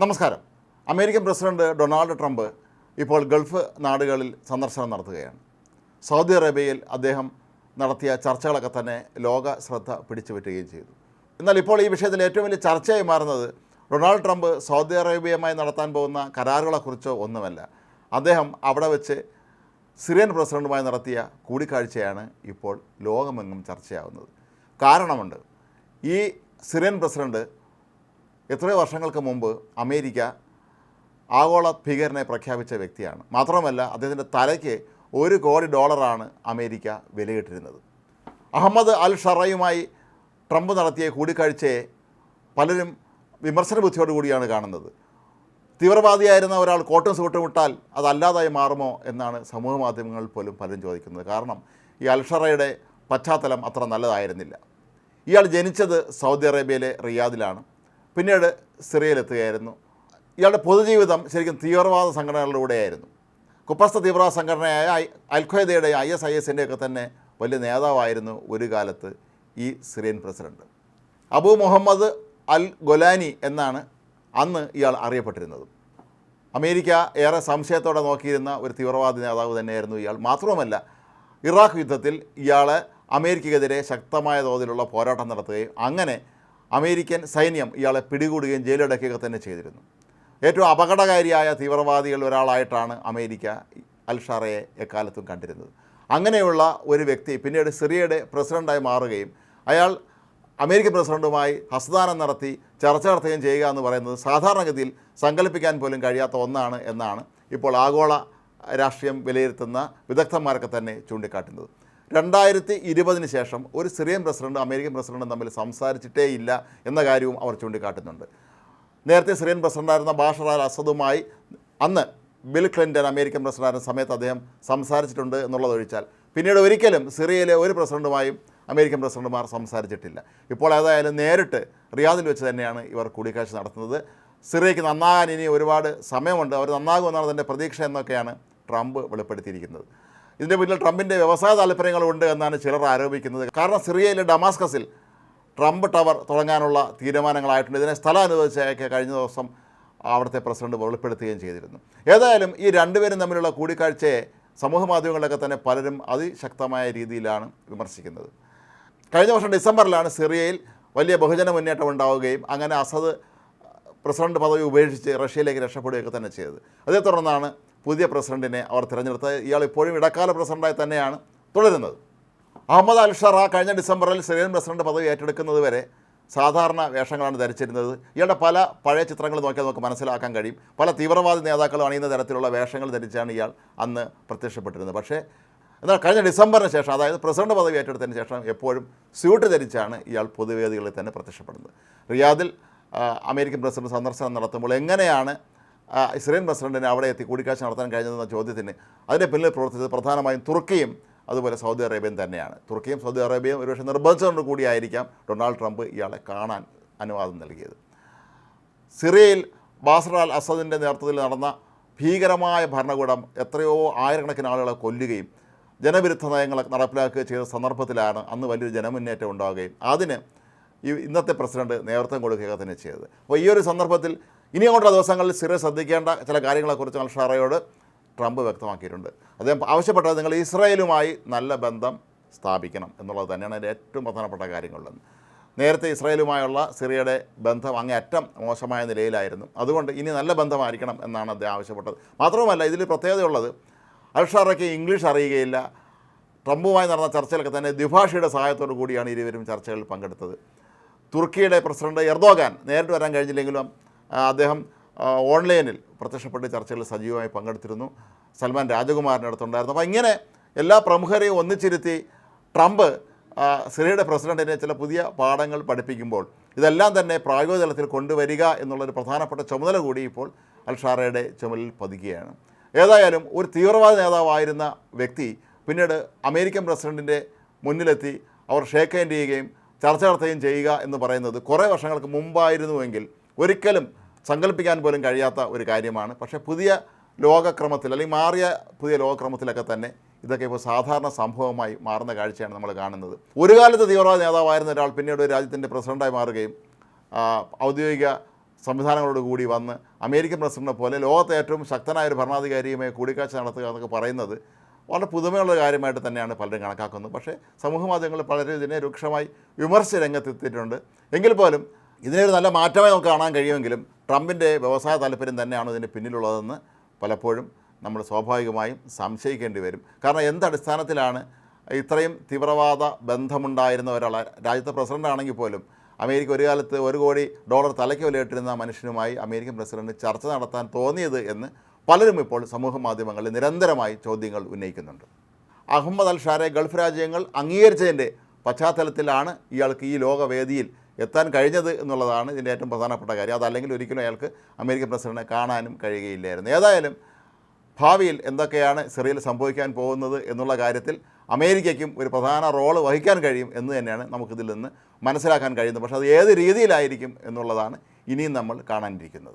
നമസ്കാരം. American president Donald Trump ഇപ്പോൾ Gulf നാടുകളിൽ സന്ദർശനം നടത്തുകയാണ്. സൗദി അറേബ്യയിൽ അദ്ദേഹം നടത്തിയ ചർച്ചകളൊക്കെ തന്നെ ലോക ശ്രദ്ധ പിടിച്ചു പറ്റുകയും ചെയ്തു. എന്നാൽ ഇപ്പോൾ ഈ വിഷയത്തിൽ ഏറ്റവും വലിയ ചർച്ചയായി മാറുന്നത് ഡൊണാൾഡ് ട്രംപ് സൗദി അറേബ്യയുമായി നടത്താൻ പോകുന്ന കരാറുകളെക്കുറിച്ചോ ഒന്നുമല്ല. അദ്ദേഹം അവിടെ വെച്ച് സിറിയൻ പ്രസിഡന്റുമായി നടത്തിയ കൂടിക്കാഴ്ചയാണ് ഇപ്പോൾ ലോകമെങ്ങും ചർച്ചയാവുന്നത്. കാരണമുണ്ട് ഈ സിറിയൻ പ്രസിഡന്റ് എത്രയോ വർഷങ്ങൾക്ക് മുമ്പ് അമേരിക്ക ആഗോള ഭീകരനെ പ്രഖ്യാപിച്ച വ്യക്തിയാണ്. മാത്രമല്ല അദ്ദേഹത്തിന്റെ തലയ്ക്ക് ഒരു കോടി ഡോളറാണ് അമേരിക്ക വിലയിട്ടിരുന്നത്. അഹമ്മദ് അൽ ഷറയുമായി ട്രംപ് നടത്തിയ കൂടിക്കാഴ്ചയെ പലരും വിമർശന ബുദ്ധിയോടുകൂടിയാണ് കാണുന്നത്. തീവ്രവാദിയായിരുന്ന ഒരാൾ കോട്ടും സൂട്ടും ഇട്ടാൽ അതല്ലാതായി മാറുമോ എന്നാണ് സമൂഹ മാധ്യമങ്ങളിൽ പോലും പലരും ചോദിക്കുന്നത്. കാരണം ഈ അൽഷറയുടെ പശ്ചാത്തലം അത്ര നല്ലതായിരുന്നില്ല. ഇയാൾ ജനിച്ചത് സൗദി അറേബ്യയിലെ റിയാദിലാണ്. പിന്നീട് സിറിയയിലെത്തുകയായിരുന്നു. ഇയാളുടെ പൊതുജീവിതം ശരിക്കും തീവ്രവാദ സംഘടനകളിലൂടെയായിരുന്നു. കുപ്രസ്ഥ തീവ്രവാദ സംഘടനയായ ഐ- അൽഖ്വയ്ദയുടെ ഐ എസ് ഐ എസിന്റെയൊക്കെ തന്നെ വലിയ നേതാവായിരുന്നു ഒരു കാലത്ത് ഈ Syrian president Abu Mohammad al Golani എന്നാണ് അന്ന് ഇയാൾ അറിയപ്പെട്ടിരുന്നത്. അമേരിക്ക ഏറെ സംശയത്തോടെ നോക്കിയിരുന്ന ഒരു തീവ്രവാദി നേതാവ് തന്നെയായിരുന്നു ഇയാൾ. മാത്രവുമല്ല ഇറാഖ് യുദ്ധത്തിൽ ഇയാളെ അമേരിക്കക്കെതിരെ ശക്തമായ തോതിലുള്ള പോരാട്ടം നടത്തുകയും അങ്ങനെ അമേരിക്കൻ സൈന്യം ഇയാളെ പിടികൂടുകയും ജയിലടക്കുകയൊക്കെ തന്നെ ചെയ്തിരുന്നു. ഏറ്റവും അപകടകാരിയായ തീവ്രവാദികൾ ഒരാളായിട്ടാണ് അമേരിക്ക അൽഷാറയെ എക്കാലത്തും കണ്ടിരുന്നത്. അങ്ങനെയുള്ള ഒരു വ്യക്തി പിന്നീട് സിറിയയുടെ പ്രസിഡന്റായി മാറുകയും അയാൾ അമേരിക്കൻ പ്രസിഡന്റുമായി ഹസ്തദാനം നടത്തി ചർച്ച നടത്തുകയും ചെയ്യുക എന്ന് പറയുന്നത് സാധാരണഗതിയിൽ സങ്കല്പിക്കാൻ പോലും കഴിയാത്ത ഒന്നാണ് എന്നാണ് ഇപ്പോൾ ആഗോള രാഷ്ട്രീയം വിലയിരുത്തുന്ന വിദഗ്ധന്മാരൊക്കെ തന്നെ ചൂണ്ടിക്കാട്ടുന്നത്. രണ്ടായിരത്തി ഇരുപതിന് ശേഷം ഒരു സിറിയൻ പ്രസിഡന്റ് അമേരിക്കൻ പ്രസിഡന്റും തമ്മിൽ സംസാരിച്ചിട്ടേ ഇല്ല എന്ന കാര്യവും അവർ ചൂണ്ടിക്കാട്ടുന്നുണ്ട്. നേരത്തെ സിറിയൻ പ്രസിഡന്റായിരുന്ന ബാഷർ അൽ അസദുമായി അന്ന് ബിൽ ക്ലിന്റൺ അമേരിക്കൻ പ്രസിഡന്റായിരുന്ന സമയത്ത് അദ്ദേഹം സംസാരിച്ചിട്ടുണ്ട് എന്നുള്ളതൊഴിച്ചാൽ പിന്നീട് ഒരിക്കലും സിറിയയിലെ ഒരു പ്രസിഡന്റുമായും അമേരിക്കൻ പ്രസിഡന്റുമാർ സംസാരിച്ചിട്ടില്ല. ഇപ്പോൾ ഏതായാലും നേരിട്ട് റിയാദിൽ വെച്ച് തന്നെയാണ് ഇവർ കൂടിക്കാഴ്ച നടത്തുന്നത്. സിറിയയ്ക്ക് നന്നാകാൻ ഇനി ഒരുപാട് സമയമുണ്ട്. അവർ നന്നാകുമെന്നാണ് തന്റെ പ്രതീക്ഷ എന്നൊക്കെയാണ് ട്രംപ് വെളിപ്പെടുത്തിയിരിക്കുന്നത്. ഇതിന്റെ പിന്നിൽ ട്രംപിന്റെ വ്യവസായ താല്പര്യങ്ങളുണ്ട് എന്നാണ് ചിലർ ആരോപിക്കുന്നത്. കാരണം സിറിയയിലെ ഡമാസ്കസിൽ ട്രംപ് ടവർ തുടങ്ങാനുള്ള തീരുമാനങ്ങളായിട്ടുണ്ട്. ഇതിനെ സ്ഥലം അനുവദിച്ചൊക്കെ കഴിഞ്ഞ ദിവസം അവിടുത്തെ പ്രസിഡന്റ് വെളിപ്പെടുത്തുകയും ചെയ്തിരുന്നു. ഏതായാലും ഈ രണ്ടുപേരും തമ്മിലുള്ള കൂടിക്കാഴ്ചയെ സമൂഹ മാധ്യമങ്ങളിലൊക്കെ തന്നെ പലരും അതിശക്തമായ രീതിയിലാണ് വിമർശിക്കുന്നത്. കഴിഞ്ഞ വർഷം ഡിസംബറിലാണ് സിറിയയിൽ വലിയ ബഹുജന മുന്നേറ്റം ഉണ്ടാവുകയും അങ്ങനെ അസദ് പ്രസിഡന്റ് പദവി ഉപേക്ഷിച്ച് റഷ്യയിലേക്ക് രക്ഷപ്പെടുകയൊക്കെ തന്നെ ചെയ്തത്. അതേ തുടർന്നാണ് പുതിയ പ്രസിഡന്റിനെ അവർ തിരഞ്ഞെടുത്ത് ഇയാൾ ഇപ്പോഴും ഇടക്കാല പ്രസിഡന്റായി തന്നെയാണ് തുടരുന്നത്. അഹമ്മദ് അൽ ഷറ കഴിഞ്ഞ ഡിസംബറിൽ സിറിയൻ പ്രസിഡന്റ് പദവി ഏറ്റെടുക്കുന്നത് വരെ സാധാരണ വേഷങ്ങളാണ് ധരിച്ചിരുന്നത്. ഇയാളുടെ പല പഴയ ചിത്രങ്ങൾ നോക്കിയാൽ നമുക്ക് മനസ്സിലാക്കാൻ കഴിയും. പല തീവ്രവാദി നേതാക്കളും അണിയുന്ന തരത്തിലുള്ള വേഷങ്ങൾ ധരിച്ചാണ് ഇയാൾ അന്ന് പ്രത്യക്ഷപ്പെട്ടിരുന്നത്. പക്ഷേ എന്നാൽ കഴിഞ്ഞ ഡിസംബറിന് ശേഷം അതായത് പ്രസിഡന്റ് പദവി ഏറ്റെടുത്തതിന് ശേഷം എപ്പോഴും സ്യൂട്ട് ധരിച്ചാണ് ഇയാൾ പൊതുവേദികളിൽ തന്നെ പ്രത്യക്ഷപ്പെടുന്നത്. റിയാദിൽ അമേരിക്കൻ പ്രസിഡന്റ് സന്ദർശനം നടത്തുമ്പോൾ എങ്ങനെയാണ് ഇസ്രയേൽ പ്രസിഡന്റിന് അവിടെ എത്തി കൂടിക്കാഴ്ച നടത്താൻ കഴിഞ്ഞതെന്ന ചോദ്യത്തിന് അതിന്റെ പിന്നിൽ പ്രവർത്തിച്ചത് പ്രധാനമായും തുർക്കിയും അതുപോലെ സൗദി അറേബ്യയും തന്നെയാണ്. തുർക്കിയും സൗദി അറേബ്യയും ഒരുപക്ഷെ നിർബന്ധിച്ചുകൊണ്ട് കൂടിയായിരിക്കാം ഡൊണാൾഡ് ട്രംപ് ഇയാളെ കാണാൻ അനുവാദം നൽകിയത്. സിറിയയിൽ ബാസർ അൽ അസദിന്റെ നേതൃത്വത്തിൽ നടന്ന ഭീകരമായ ഭരണകൂടം എത്രയോ ആയിരക്കണക്കിന് ആളുകളെ കൊല്ലുകയും ജനവിരുദ്ധ നയങ്ങൾ നടപ്പിലാക്കുകയും ചെയ്ത സന്ദർഭത്തിലാണ് അന്ന് വലിയൊരു ജനമുന്നേറ്റം ഉണ്ടാവുകയും അതിന് ഈ ഇന്നത്തെ പ്രസിഡന്റ് നേതൃത്വം കൊടുക്കുക തന്നെ ചെയ്തത്. അപ്പോൾ ഈ ഒരു സന്ദർഭത്തിൽ ഇനി അങ്ങോട്ടുള്ള ദിവസങ്ങളിൽ സിറിയ ശ്രദ്ധിക്കേണ്ട ചില കാര്യങ്ങളെക്കുറിച്ച് അൽഷാറയോട് ട്രംപ് വ്യക്തമാക്കിയിട്ടുണ്ട്. അദ്ദേഹം ആവശ്യപ്പെട്ടത് നിങ്ങൾ ഇസ്രായേലുമായി നല്ല ബന്ധം സ്ഥാപിക്കണം എന്നുള്ളത് തന്നെയാണ് അതിന്റെ ഏറ്റവും പ്രധാനപ്പെട്ട കാര്യങ്ങളിലൊന്ന്. നേരത്തെ ഇസ്രായേലുമായുള്ള സിറിയയുടെ ബന്ധം അങ്ങേയറ്റം മോശമായ നിലയിലായിരുന്നു. അതുകൊണ്ട് ഇനി നല്ല ബന്ധമായിരിക്കണം എന്നാണ് അദ്ദേഹം ആവശ്യപ്പെട്ടത്. മാത്രവുമല്ല ഇതിൽ പ്രത്യേകതയുള്ളത് അൽഷാറയ്ക്ക് ഇംഗ്ലീഷ് അറിയുകയില്ല. ട്രംപുമായി നടന്ന ചർച്ചയിലൊക്കെ തന്നെ ദ്വിഭാഷയുടെ സഹായത്തോടു കൂടിയാണ് ഇരുവരും ചർച്ചകളിൽ പങ്കെടുത്തത്. തുർക്കിയുടെ പ്രസിഡന്റ് എർദോഗാൻ നേരിട്ട് വരാൻ കഴിഞ്ഞില്ലെങ്കിലും അദ്ദേഹം ഓൺലൈനിൽ പ്രത്യക്ഷപ്പെട്ട് ചർച്ചകളിൽ സജീവമായി പങ്കെടുത്തിരുന്നു. സൽമാൻ രാജകുമാറിന്റെ അടുത്തുണ്ടായിരുന്നു. അപ്പോൾ ഇങ്ങനെ എല്ലാ പ്രമുഖരെയും ഒന്നിച്ചിരുത്തി ട്രംപ് സിറിയയുടെ പ്രസിഡന്റിനെ ചില പുതിയ പാഠങ്ങൾ പഠിപ്പിക്കുമ്പോൾ ഇതെല്ലാം തന്നെ പ്രായോഗിക തലത്തിൽ കൊണ്ടുവരിക എന്നുള്ളൊരു പ്രധാനപ്പെട്ട ചുമതല കൂടി ഇപ്പോൾ അൽഷാറയുടെ ചുമലിൽ പതിക്കുകയാണ്. ഏതായാലും ഒരു തീവ്രവാദ നേതാവായിരുന്ന വ്യക്തി പിന്നീട് അമേരിക്കൻ പ്രസിഡന്റിന്റെ മുന്നിലെത്തി അവർ ഷേക്ക് ഹാൻഡ് ചെയ്യുകയും ചർച്ച നടത്തുകയും ചെയ്യുക എന്ന് പറയുന്നത് കുറേ വർഷങ്ങൾക്ക് മുമ്പായിരുന്നുവെങ്കിൽ ഒരിക്കലും സങ്കല്പിക്കാൻ പോലും കഴിയാത്ത ഒരു കാര്യമാണ്. പക്ഷേ പുതിയ ലോകക്രമത്തിൽ അല്ലെങ്കിൽ മാറിയ പുതിയ ലോകക്രമത്തിലൊക്കെ തന്നെ ഇതൊക്കെ ഇപ്പോൾ സാധാരണ സംഭവമായി മാറുന്ന കാഴ്ചയാണ് നമ്മൾ കാണുന്നത്. ഒരു കാലത്ത് തീവ്രവാദ നേതാവായിരുന്ന ഒരാൾ പിന്നീട് ഒരു രാജ്യത്തിന്റെ പ്രസിഡന്റായി മാറുകയും ഔദ്യോഗിക സംവിധാനങ്ങളോട് കൂടി വന്ന് അമേരിക്കൻ പ്രസിഡന്റിനെ പോലെ ലോകത്തെ ഏറ്റവും ശക്തനായ ഒരു ഭരണാധികാരിയുമായി കൂടിക്കാഴ്ച നടത്തുക എന്നൊക്കെ പറയുന്നത് വളരെ പുതുമയുള്ള കാര്യമായിട്ട് തന്നെയാണ് പലരും കണക്കാക്കുന്നത്. പക്ഷേ സമൂഹ മാധ്യമങ്ങളിൽ പലരും ഇതിനെ രൂക്ഷമായി വിമർശ രംഗത്തെത്തിയിട്ടുണ്ട്. എങ്കിൽ പോലും ഇതിനൊരു നല്ല മാറ്റമായി നമുക്ക് കാണാൻ കഴിയുമെങ്കിലും ട്രംപിന്റെ വ്യവസായ താല്പര്യം തന്നെയാണ് ഇതിന് പിന്നിലുള്ളതെന്ന് പലപ്പോഴും നമ്മൾ സ്വാഭാവികമായും സംശയിക്കേണ്ടി വരും. കാരണം എന്തടിസ്ഥാനത്തിലാണ് ഇത്രയും തീവ്രവാദ ബന്ധമുണ്ടായിരുന്ന ഒരാൾ രാജ്യത്തെ പ്രസിഡന്റ് ആണെങ്കിൽ പോലും അമേരിക്ക ഒരു കാലത്ത് ഒരു കോടി ഡോളർ തലയ്ക്ക് വിലയിട്ടിരുന്ന മനുഷ്യനുമായി അമേരിക്കൻ പ്രസിഡന്റ് ചർച്ച നടത്താൻ തോന്നിയത് എന്ന് പലരും ഇപ്പോൾ സമൂഹ മാധ്യമങ്ങളിൽ നിരന്തരമായി ചോദ്യങ്ങൾ ഉന്നയിക്കുന്നുണ്ട്. അഹമ്മദ് അൽ ഷാരെ ഗൾഫ് രാജ്യങ്ങൾ അംഗീകരിച്ചതിന്റെ പശ്ചാത്തലത്തിലാണ് ഇയാൾക്ക് ഈ ലോകവേദിയിൽ എത്താൻ കഴിഞ്ഞത് എന്നുള്ളതാണ് ഇതിന്റെ ഏറ്റവും പ്രധാനപ്പെട്ട കാര്യം. അതല്ലെങ്കിൽ ഒരിക്കലും അയാൾക്ക് അമേരിക്കൻ പ്രസിഡന്റിനെ കാണാനും കഴിയുകയില്ലായിരുന്നു. ഏതായാലും ഭാവിയിൽ എന്തൊക്കെയാണ് സിറിയയിൽ സംഭവിക്കാൻ പോകുന്നത് എന്നുള്ള കാര്യത്തിൽ അമേരിക്കയ്ക്കും ഒരു പ്രധാന റോൾ വഹിക്കാൻ കഴിയും എന്ന് തന്നെയാണ് നമുക്കിതിൽ നിന്ന് മനസ്സിലാക്കാൻ കഴിയുന്നത്. പക്ഷേ അത് ഏത് രീതിയിലായിരിക്കും എന്നുള്ളതാണ് ഇനിയും നമ്മൾ കാണാനിരിക്കുന്നത്.